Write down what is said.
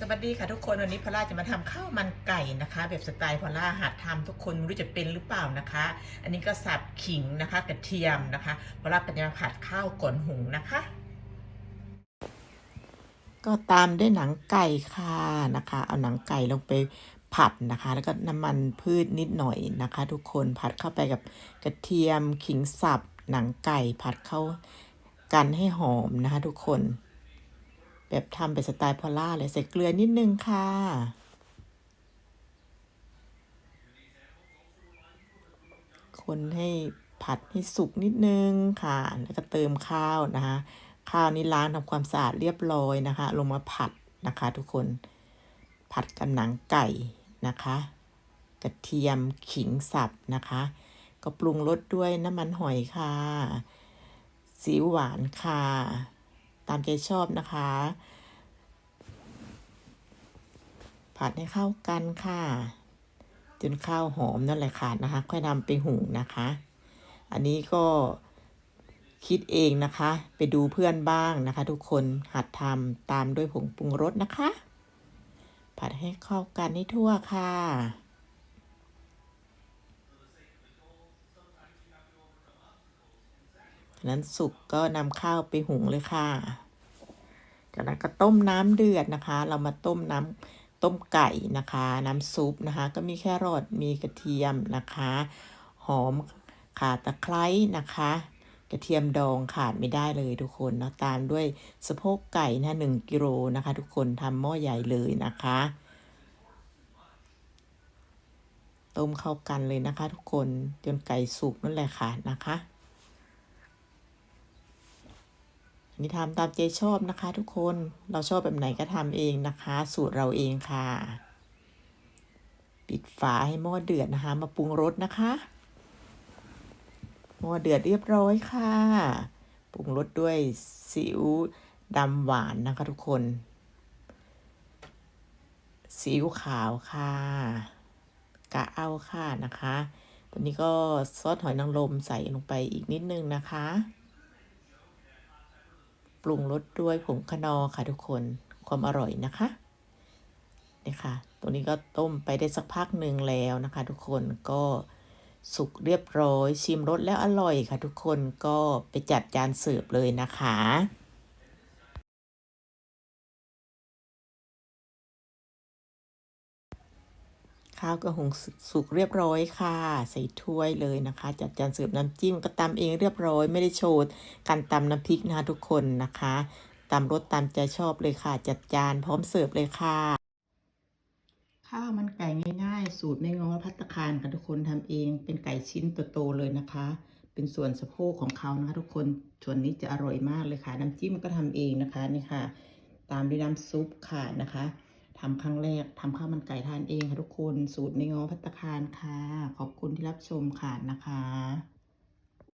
สวัสดีค่ะทุกคนวันนี้พอล่าจะมาทำข้าวมันไก่นะคะ แบบสไตล์พอล่าหัดทำทุกคนไม่รู้จะเป็นหรือเปล่านะคะ อันนี้ก็สับขิงนะคะกระเทียมนะคะพอล่าก็จะมาผัดข้าวก่อนหุงนะคะ ก็ตามด้วยหนังไก่ค่ะนะคะ เอาหนังไก่ลงไปผัดนะคะ แล้วก็น้ำมันพืชนิดหน่อยนะคะ ทุกคนผัดเข้าไปกับกระเทียมขิงสับหนังไก่ผัดเข้ากันให้หอมนะคะ ทุกคน แบบทำเป็นสไตล์พอล่าเลยใส่เกลือนิดนึงค่ะ คนให้ผัดให้สุกนิดนึงค่ะ แล้วก็เติมข้าวนะคะ ข้าวนี้ล้างทำความสะอาดเรียบร้อยนะคะ ลงมาผัดนะคะทุกคน ผัดกับหนังไก่นะคะ กระเทียมขิงสับนะคะ ก็ปรุงรสด้วยน้ำมันหอยค่ะสีอิ๊วหวานค่ะ ตามใจชอบนะคะ ผัดให้เข้ากันค่ะ จนข้าวหอมนั่นแหละค่ะนะคะ ค่อยนำไปหุงนะคะ อันนี้ก็คิดเองนะคะ ไปดูเพื่อนบ้างนะคะ ทุกคนหัดทำตามด้วยผงปรุงรสนะคะ ผัดให้เข้ากันให้ทั่วค่ะ นั้นสุกก็นำข้าวไปหุงเลยค่ะ จากนั้นก็ต้มน้ำเดือดนะคะ เรามาต้มน้ำต้มไก่นะคะ น้ำซุปนะคะ ก็มีแครอทมีกระเทียมนะคะ หอมข่าตะไคร้นะคะ กระเทียมดองขาดไม่ได้เลยทุกคนเนาะตามด้วยสะโพกไก่นะหนึ่งกิโลนะคะ ทุกคนทำหม้อใหญ่เลยนะคะต้มเข้ากันเลยนะคะทุกคนจนไก่สุกนั่นแหละค่ะนะคะ อั นนี้ทำตามใจชอบนะคะ ทุกคนเราชอบแบบไหนก็ทำเองนะคะ สูตรเราเองค่ะ ปิดฝาให้หม้อเดือดนะคะ มาปรุงรสนะคะหม้อเดือดเรียบร้อยค่ะปรุงรสด้วยซีอิ๊วดำหวานนะคะทุกคนซีอิ๊วขาวค่ะกะเอาค่ะนะคะ ตัวนี้ก็ซอสหอยนางรมใส่ลงไปอีกนิดนึงนะคะ ปรุงรสด้วยผงขนอค่ะทุกคนความอร่อยนะคะนี่ค่ะตัวนี้ก็ต้มไปได้สักพักหนึ่งแล้วนะคะ ทุกคนก็สุกเรียบร้อยชิมรสแล้วอร่อยค่ะ ทุกคนก็ไปจัดจานเสิร์ฟเลยนะคะ ข้าวกระหงสุกเรียบร้อยค่ะ ใส่ถ้วยเลยนะคะ จัดจานเสิร์ฟน้ำจิ้มก็ตำเองเรียบร้อย ไม่ได้โชว์การตำน้ำพริกนะคะทุกคนนะคะตำรสตามใจชอบเลยค่ะ จัดจานพร้อมเสิร์ฟเลยค่ะ ข้าวมันไก่ง่าย ๆ สูตรไม่ง้อพัตตาคารค่ะทุกคนทำเองเป็นไก่ชิ้นโตๆเลยนะคะ เป็นส่วนสะโพกของเขานะคะทุกคนส่วนนี้จะอร่อยมากเลยค่ะ น้ำจิ้มก็ทำเองนะคะนี่ค่ะ ตามด้วยน้ำซุปค่ะนะคะ ทำครั้งแรกทำข้าวมันไก่ทานเองค่ะทุกคน สูตรในง้อพัตคารค่ะ ขอบคุณที่รับชมค่ะนะคะ